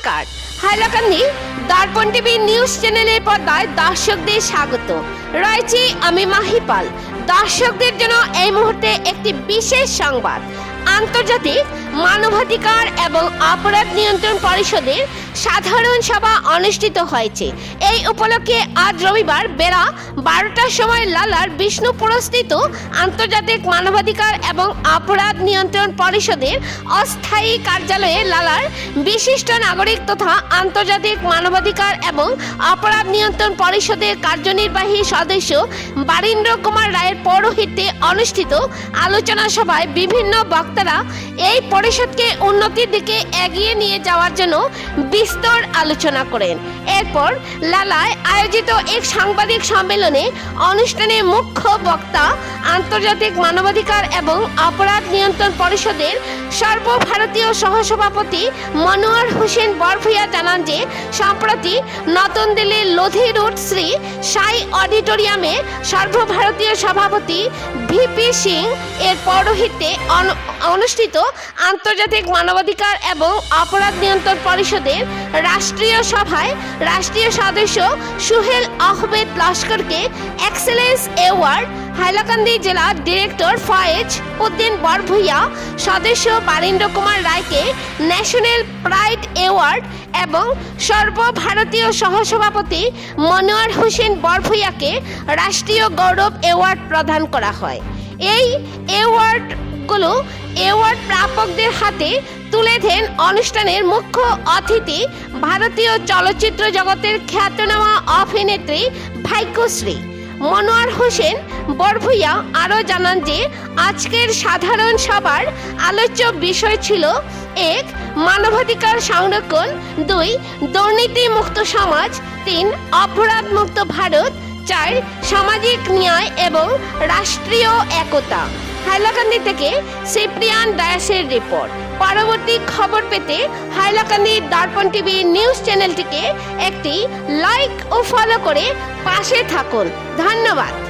নমস্কার। হাইলাকান্দি দর্পণ TV news চ্যানেলের পর্দায় দর্শকদের স্বাগত। রয়েছি আমি মাহিপাল। দর্শকদের জন্য এই মুহূর্তে একটি বিশেষ সংবাদ। আন্তর্জাতিক মানবাধিকার এবং অপরাধ নিয়ন্ত্রণ পরিষদের সাধারণ সভা অনুষ্ঠিত হয়েছে। এই উপলক্ষে আজ রবিবার বেলা বারোটার সময় লালার বিষ্ণুপুরস্থিত আন্তর্জাতিক মানবাধিকার এবং অপরাধ নিয়ন্ত্রণ পরিষদের অস্থায়ী কার্যালয়ে লালার বিশিষ্ট নাগরিক তথা আন্তর্জাতিক মানবাধিকার এবং অপরাধ নিয়ন্ত্রণ পরিষদের কার্যনির্বাহী সদস্য বারীন্দ্র কুমার রায়ের পৌরোহিত্যে অনুষ্ঠিত আলোচনা সভায় বিভিন্ন বক্তারা এই পরিষদকে উন্নতির দিকে এগিয়ে নিয়ে যাওয়ার জন্য বিস্তর আলোচনা করেন। এরপর লালায় আয়োজিত এক সাংবাদিক সম্মেলনে অনুষ্ঠানে মুখ্য বক্তা, আন্তর্জাতিক মানবাধিকার এবং অপরাধ নিয়ন্ত্রণ পরিষদের সর্বভারতীয় সহসভাপতি মনোয়ার হোসেন বরভুইয়া জানান যে, সম্প্রতি নতুন দিল্লির লোধি রোড শ্রী সাই অডিটোরিয়ামে সর্বভারতীয় সভাপতি ভিপি সিং এর পৌরোহিত্যে অনুষ্ঠিত আন্তর্জাতিক মানবাধিকার এবং অপরাধ নিয়ন্ত্রণ পরিষদের রাষ্ট্রীয় সভায় রাষ্ট্রীয় সদস্য সুহেল আহমেদ লস্করকে এক্সেলেন্স অ্যাওয়ার্ড হাইলাকান্দি জেলার ডিরেক্টর ফয়েজ উদ্দিন বরভুইয়া, সদস্য বারীন্দ্র কুমার রায়কে ন্যাশনাল প্রাইড অ্যাওয়ার্ড এবং সর্বভারতীয় সহসভাপতি মনোয়ার হোসেন বরভুইয়াকে রাষ্ট্রীয় গৌরব অ্যাওয়ার্ড প্রদান করা হয়। এই অ্যাওয়ার্ডগুলো অ্যাওয়ার্ড প্রাপকদের হাতে তুলে দেন অনুষ্ঠানের মুখ্য অতিথি, ভারতীয় চলচ্চিত্র জগতের খ্যাতনামা অভিনেত্রী ভাগ্যশ্রী। মনোয়ার হোসেন বরভুইয়া আরও জানান যে, আজকের সাধারণ সভার আলোচ্য বিষয় ছিল এক, মানবাধিকার সংরক্ষণ, দুই দুর্নীতি মুক্ত সমাজ, তিন অপরাধ মুক্ত ভারত, চার, সামাজিক ন্যায় এবং রাষ্ট্রীয় একতা। হাইলাকান্দি থেকে সিপ্রিয়ান ডায়াসের রিপোর্ট। পরবর্তী খবর পেতে হাইলাকান্দি দর্পণ টিভি নিউজ চ্যানেলটিকে একটি লাইক ও ফলো করে পাশে থাকুন। ধন্যবাদ ধন্যবাদ।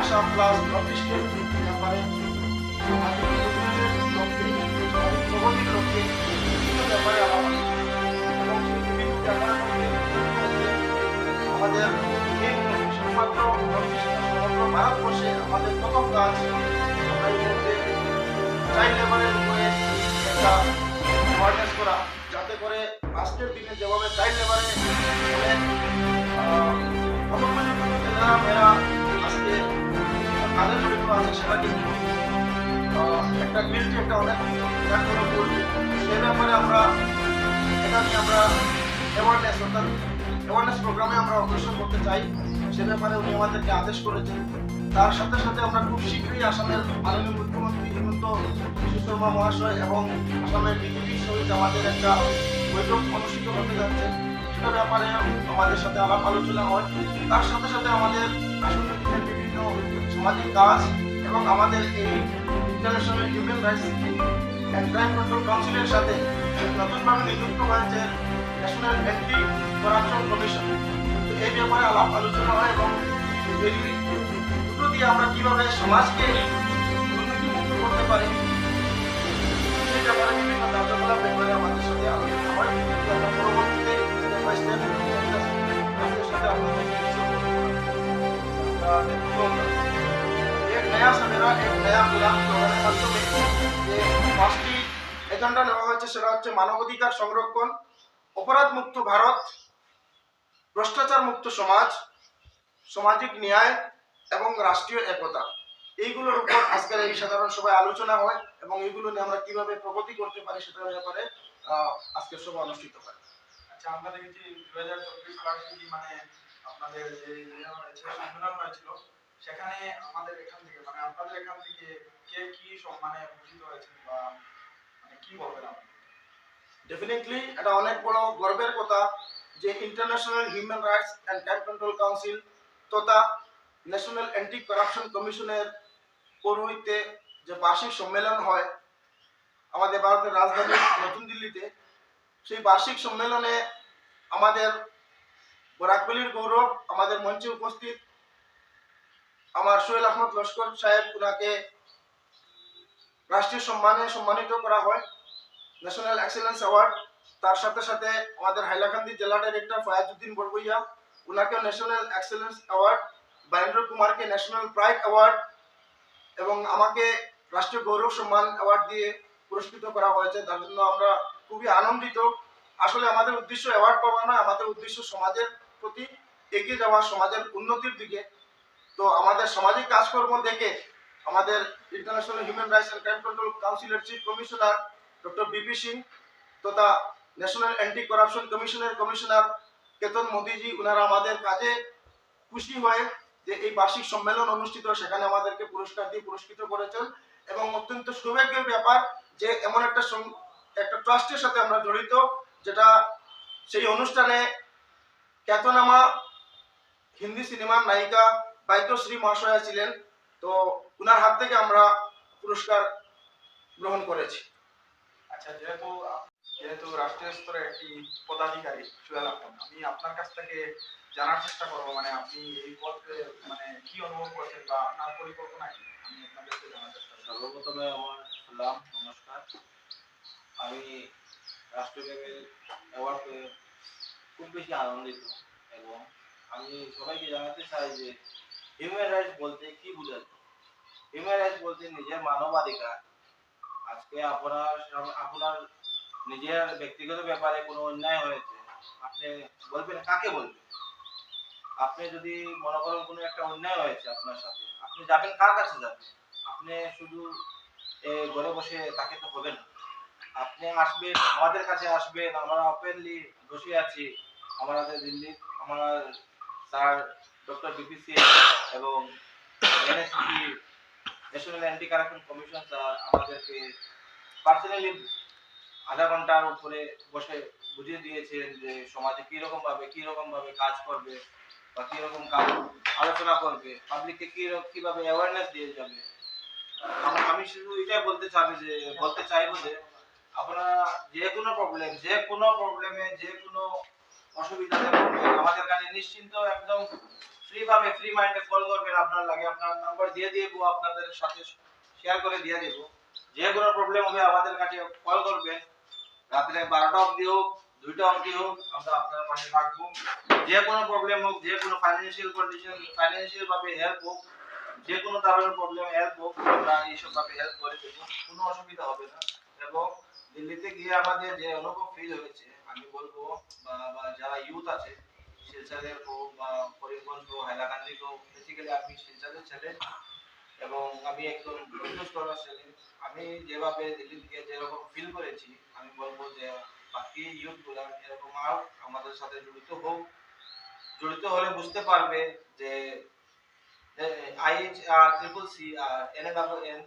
আসাম প্লাস ইস্টের ব্যাপারে প্রগতির লক্ষ্যে বিভিন্ন ব্যাপারে আমাদের শুধুমাত্র সমগ্র ভারতবর্ষে আমাদের প্রথম কাজ চাইল্ড লেবারের উপরে একটা অ্যাওয়ারনেস করা, যাতে করে আজকের দিনে যেভাবে অনুপ্রাণিত মেয়েরা আজকে কাজে জড়িত আছে, সেটা একটা গিল্টি একটা সেই ব্যাপারে আমরা, এটা আমরা অ্যাওয়ারনেস অর্থাৎ অ্যাওয়ারনেস প্রোগ্রামে আমরা অগ্রসর করতে চাই। সে ব্যাপারে উনি আমাদেরকে আদেশ করেছেন। তার সাথে সাথে আমরা খুব শীঘ্রই আসামের মাননীয় মুখ্যমন্ত্রী হিমন্ত শর্মা মহাশয় এবং আসামের বিজেপির সহিত আমাদের একটা বৈঠক অনুষ্ঠিত হতে যাচ্ছে। সেটার ব্যাপারে আমাদের সাথে আলাপ আলোচনা হয়। তার সাথে সাথে আমাদের আসন্ন সামাজিক কাজ এবং আমাদের এই international human rights and crime control কাউন্সিলের সাথে নতুনভাবে নিযুক্ত হয়েছে ন্যাশনাল অ্যান্টি করাপশন কমিশন এই ব্যাপারে আলাপ আলোচনা হয় এবং এই দুটো দিয়ে আমরা কীভাবে সমাজকে দুর্নীতিমুক্ত করতে পারি, সেই ব্যাপারে বিভিন্ন কার্যকলাপ ব্যাপারে আমাদের সাথে আলোচনা হয়। পরবর্তীতে স্টেপ সাথে আপনাদের एक नया सवेरा एक नया मिलान প্রোগ্রামের মাধ্যমে যে পাঁচটি এজেন্ডা নেওয়া হয়েছে সেটা হচ্ছে মানবাধিকার সংরক্ষণ অপরাধ মুক্ত ভারত ভ্রষ্টাচার মুক্ত সমাজ সামাজিক ন্যায় এবং রাষ্ট্রীয় একতা এইগুলোর উপর আজকের এই সাধারণ সভায় আলোচনা হয় এবং এইগুলো নিয়ে আমরা কিভাবে প্রগতি করতে পারি সেটার ব্যাপারে আহ, আজকের সভা অনুষ্ঠিত হয় আচ্ছা আমরা দেখেছি দু হাজার চব্বিশ বার্ষিকী মানে আপনাদের যে সম্মেলন হয়েছিল। সেখানে আমাদের এখান থেকে মানে আপনাদের এখান থেকে কে কি সম্মানে ভূষিত হয়েছে বা মানে কি বলবেন আপনি? ডেফিনেটলি এটা অনেক বড় গর্বের কথা যে international human rights and crime control council তথা ন্যাশনাল অ্যান্টি করাপশন কমিশনের পৌরোহিত্যে যে বার্ষিক সম্মেলন হয় আমাদের ভারতের রাজধানী নতুন দিল্লিতে, সেই বার্ষিক সম্মেলনে আমাদের বরাকবলির গৌরব আমাদের মঞ্চে উপস্থিত। আমার সোহেল আহমদ লস্কর সাহেব ওনাকে রাষ্ট্রীয় সম্মানে সম্মানিত করা হয়। ন্যাশনাল এক্সেলেন্স অ্যাওয়ার্ড তার সাথে সাথে আমাদের হাইলাকান্দি জেলা ডাইরেক্টর ফয়াজউদ্দিন বড়বইয়া ওনাকেও ন্যাশনাল এক্সেলেন্স অ্যাওয়ার্ড বারেন্দ্র কুমারকে ন্যাশনাল প্রাইড অ্যাওয়ার্ড এবং আমাকে রাষ্ট্রীয় গৌরব সম্মান অ্যাওয়ার্ড দিয়ে পুরস্কৃত করা হয়েছে। তার জন্য আমরা খুবই আনন্দিত। আসলে আমাদের উদ্দেশ্য অ্যাওয়ার্ড পাওয়া নয়, আমাদের উদ্দেশ্য সমাজের প্রতি এগিয়ে যাওয়া সমাজের উন্নতির দিকে। তো আমাদের সামাজিক কাজকর্ম দেখে আমাদের international human rights and crime control কাউন্সিলের chief commissioner doctor BP Singh তথা ন্যাশনাল অ্যান্টি করাপশন কমিশনের কমিশনার কেতন মোদিজি ওনারা আমাদের কাজে খুশি হয়ে যে এই বার্ষিক সম্মেলন অনুষ্ঠিত, সেখানে আমাদেরকে পুরস্কার দিয়ে পুরস্কৃত করেছেন এবং অত্যন্ত সৌভাগ্যের ব্যাপার যে এমন একটা একটা ট্রাস্টের সাথে আমরা জড়িত, যেটা সেই অনুষ্ঠানে খ্যাতনামা হিন্দি সিনেমার নায়িকা বাইকশ্রী মহাশয়া ছিলেন তো ওনার হাত থেকে আমরা পুরস্কার গ্রহণ করেছি। আচ্ছা যেহেতু যেহেতু রাষ্ট্রীয় স্তরে একটি পদাধিকারী সোহেল আহমদ আমি আপনার কাছ থেকে জানার চেষ্টা করব মানে আপনি এই পদে মানে কি অনুভব করছেন বা আপনার পরিকল্পনা কি? আমি আপনার কাছে জানার চেষ্টা করব। সর্বপ্রথমে আমার সালাম নমস্কার। আমি রাষ্ট্রব্যাপী অ্যাওয়ার্ড পেয়ে খুব বেশি আনন্দিত এবং আমি সবাইকে জানাতে চাই যে হিউম্যান রাইটস বলতে কি বোঝায় হিউম্যান রাইটস বলতে নিজের মানবাধিকার। আজকে আপনার আপনার নিজের ব্যক্তিগত ব্যাপারে কোনো অন্যায় হয়েছে, আপনি বলবেন, কাকে বলবেন? আপনি যদি মনে করেন কোনো একটা অন্যায় হয়েছে আপনার সাথে, আপনি যাবেন কার কাছে যাবেন? আপনি শুধু ঘরে বসে তাকে তো হবে না। আপনি আসবেন, আমাদের কাছে আসবেন, আমরা ওপেনলি বসে আছি। আমাদের দিল্লি, আমরা স্যার ডক্টর বিপিসি এবং NSC national anti corruption commission sir আমাদেরকে পার্সোনালি আধা ঘণ্টার উপরে বসে বুঝিয়ে দিয়েছেন যে সমাজে কীরকম ভাবে কীরকম ভাবে কাজ করবে বা কীরকম কাজ আলোচনা করবে পাবলিককে কীভাবে অ্যাওয়ারনেস দিয়ে যাবে। আমি শুধু এটাই বলতে চাই যে, বলতে চাইব যে, আপনারা যে কোনো প্রবলেম যে কোনো প্রবলেমে যে কোনো পড়বেন আমাদের কাছে নিশ্চিন্ত একদম ফ্রি ভাবে ফ্রি মাইন্ডে কল করবেন, আপনার লাগে। আপনার নাম্বার দিয়ে দিব, আপনাদের সাথে শেয়ার করে দিয়ে দেব। যে কোনো প্রবলেম হবে আমাদের কাছে কল করবেন। রাত্রে বারোটা অবধি হোক, দুইটা অবধি হোক, আমরা আপনার পাশে রাখব যে কোনো প্রবলেম হোক, যে কোনো ফাইন্যান্সিয়াল কন্ডিশন ফাইন্যান্সিয়াল ভাবে হেল্প হোক, যে কোনো ধরনের প্রবলেম হেল্প হোক, আমরা এইসব ভাবে হেল্প করে দেবো। কোনো অসুবিধা হবে না। এবং দিল্লিতে গিয়ে আমাদের যে অনুভব ফিল হয়েছে আমি বলব, বা যারা ইউথ আছে, শিলচরের হোক বা করিমগঞ্জ হোক হাইলাকান্দি হোক বেসিক্যালি আমি শিলচরের ছেলে। এবং আমি একদম বন্ধুস্তরের ছেলে। আমি যেভাবে দিল্লি থেকে যেরকম ফিল করেছি, আমি বলব যে বাকি ইউথগুলা এরকম আর আমাদের সাথে জড়িত হোক। জড়িত হলে বুঝতে পারবে যে IH R triple C R N A double N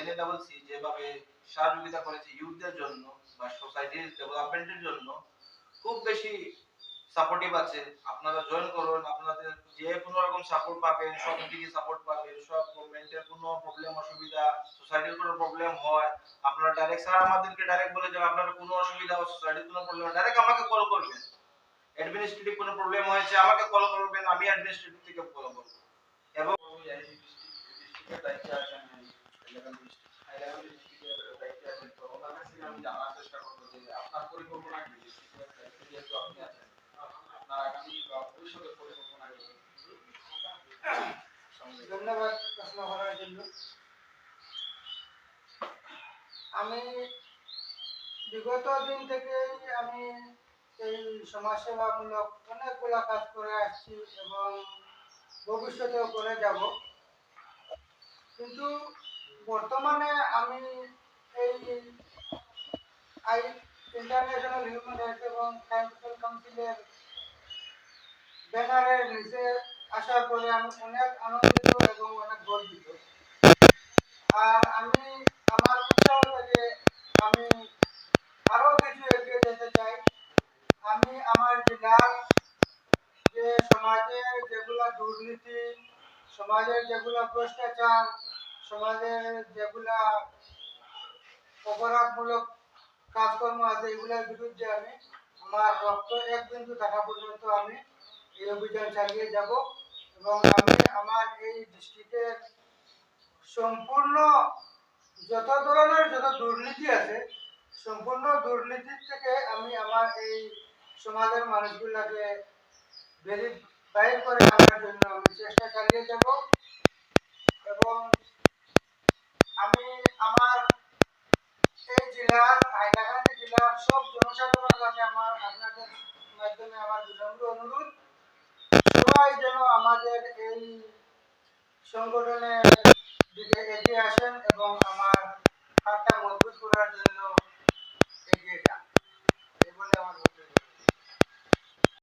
N A double C যেভাবে সহযোগিতা করেছে ইউথদের জন্য বা সোসাইটির ডেভেলপমেন্টের জন্য খুব বেশি সাপোর্টিভ আছে। আপনারা জয়েন করুন, আপনাদের যে কোনো রকম সাপোর্ট পাবেন, সব দিকে সাপোর্ট পাবেন, সব গভর্নমেন্টের কোনো প্রবলেম অসুবিধা সোসাইটির কোনো প্রবলেম হয়, আপনারা ডাইরেক্ট স্যার আমাদেরকে ডাইরেক্ট বলে দেবেন আপনার কোনো অসুবিধা সোসাইটির কোনো প্রবলেম ডাইরেক্ট আমাকে কল করবেন। অ্যাডমিনিস্ট্রেটিভ কোনো প্রবলেম হয়েছে, আমাকে কল করবেন, আমি অ্যাডমিনিস্ট্রেটিভ থেকে কল করব। এবং আমি জানার চেষ্টা করব যে আপনার পরিকল্পনা কি ডিস্ট্রিক্টের দায়িত্বে যেহেতু আপনি আছেন আপনার আগামী বা ভবিষ্যতের পরিকল্পনা কি সঙ্গে ধন্যবাদ প্রশ্ন করার জন্য। আমি বিগত দিন থেকে আমি এই সমাজসেবামূলক অনেকগুলো কাজ করে আসছি এবং ভবিষ্যতেও করে যাব। কিন্তু বর্তমানে আমি এই আই ইন্টারন্যাশনাল হিউম্যান রাইটস এবং কাউন্সিলের ব্যানারের নিচে আসার পরে আমি অনেক আনন্দিত এবং অনেক গর্বিত। আর আমি, আমার উৎসাহ থেকে আমি আরও কিছু এগিয়ে যেতে চাই। আমি আমার জেলার যে সমাজের যেগুলা দুর্নীতি সমাজের যেগুলা ভ্রষ্টাচার সমাজের যেগুলা অপরাধমূলক কাজকর্ম আছে, এগুলোর বিরুদ্ধে আমি, আমার রক্ত এক বিন্দু থাকা পর্যন্ত আমি অভিযান চালিয়ে যাব এবং আমি আমার এই ডিস্ট্রিক্টের সম্পূর্ণ যত ধরনের যত দুর্নীতি আছে, সম্পূর্ণ দুর্নীতির থেকে আমি আমার এই সমাজের মানুষগুলোকে বাইর করে আনার জন্য আমি চেষ্টা চালিয়ে যাব এবং আমি আমার এই জেলার, হাইলাকান্দি জেলার সব জনসাধারণের কাছে আমার আপনাদের মাধ্যমে আমার বিনম্র অনুরোধ। সবাই যেন আমাদের এই সংগঠনের দিকে এগিয়ে আসেন এবং আমার হাতটা মজবুত করার জন্য এগিয়ে যান এই বলে আমার।